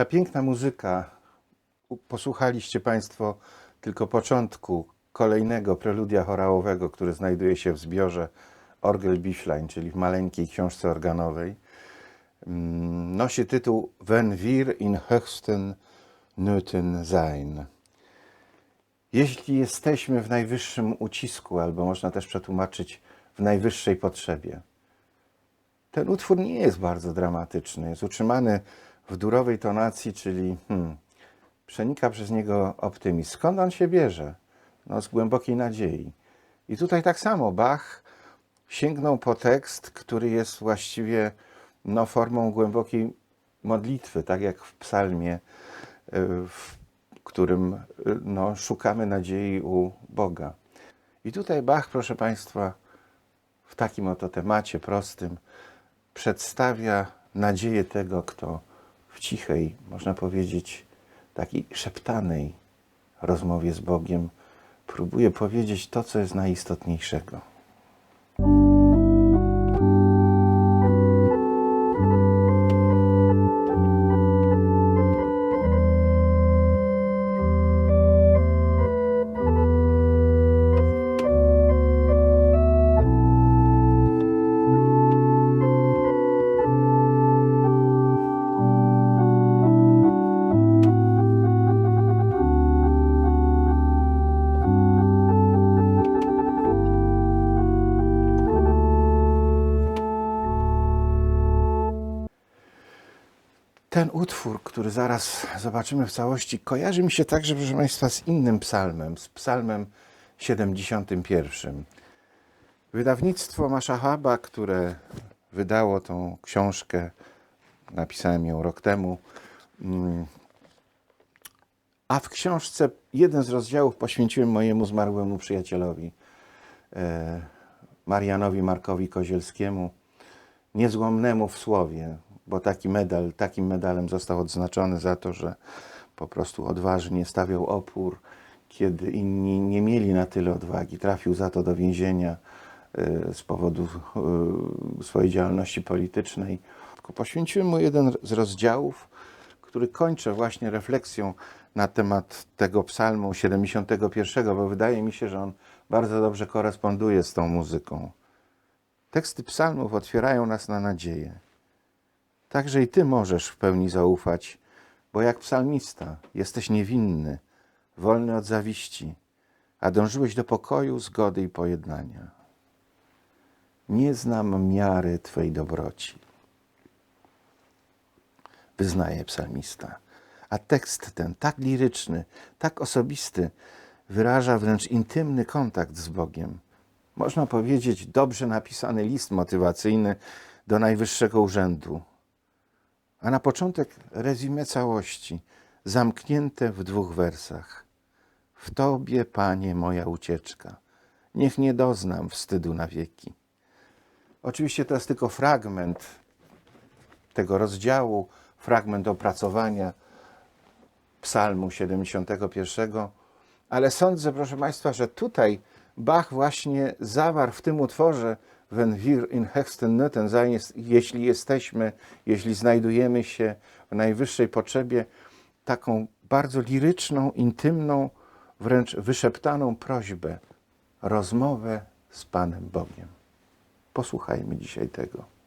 Ta piękna muzyka, posłuchaliście Państwo tylko początku kolejnego preludia chorałowego, który znajduje się w zbiorze Orgel Bischlein, czyli w maleńkiej książce organowej. Mm, Nosi tytuł Wenn wir in höchsten Nöten sein. Jeśli jesteśmy w najwyższym ucisku, albo można też przetłumaczyć w najwyższej potrzebie. Ten utwór nie jest bardzo dramatyczny. Jest utrzymany w durowej tonacji, czyli hmm, przenika przez niego optymizm. Skąd on się bierze? No, z głębokiej nadziei. I tutaj tak samo Bach sięgnął po tekst, który jest właściwie no, formą głębokiej modlitwy, tak jak w psalmie, y, w którym y, no, szukamy nadziei u Boga. I tutaj Bach, proszę Państwa, w takim oto temacie prostym przedstawia nadzieję tego, kto w cichej, można powiedzieć, takiej szeptanej rozmowie z Bogiem próbuje powiedzieć to, co jest najistotniejszego. Ten utwór, który zaraz zobaczymy w całości, kojarzy mi się także, proszę Państwa, z innym psalmem, z psalmem 71. Wydawnictwo Maszahaba, które wydało tą książkę, napisałem ją rok temu, mm, a w książce jeden z rozdziałów poświęciłem mojemu zmarłemu przyjacielowi, e, Marianowi Markowi Kozielskiemu, niezłomnemu w słowie, bo taki medal, takim medalem został odznaczony za to, że po prostu odważnie stawiał opór, kiedy inni nie mieli na tyle odwagi. Trafił za to do więzienia e, z powodu e, swojej działalności politycznej. Poświęciłem mu jeden z rozdziałów, który kończę właśnie refleksją na temat tego psalmu 71, bo wydaje mi się, że on bardzo dobrze koresponduje z tą muzyką. Teksty psalmów otwierają nas na nadzieję. Także i ty możesz w pełni zaufać, bo jak psalmista jesteś niewinny, wolny od zawiści, a dążyłeś do pokoju, zgody i pojednania. Nie znam miary Twej dobroci, wyznaje psalmista. A tekst ten, tak liryczny, tak osobisty, wyraża wręcz intymny kontakt z Bogiem. Można powiedzieć, dobrze napisany list motywacyjny do najwyższego urzędu. A na początek rezumé całości, zamknięte w dwóch wersach. W Tobie, Panie, moja ucieczka. Niech nie doznam wstydu na wieki. Oczywiście to jest tylko fragment tego rozdziału, fragment opracowania Psalmu 71, ale sądzę, proszę Państwa, że tutaj Bach właśnie zawarł w tym utworze Wenn wir in höchsten Nöten sein, jeśli jesteśmy, jeśli znajdujemy się w najwyższej potrzebie, taką bardzo liryczną, intymną, wręcz wyszeptaną prośbę, rozmowę z Panem Bogiem. Posłuchajmy dzisiaj tego.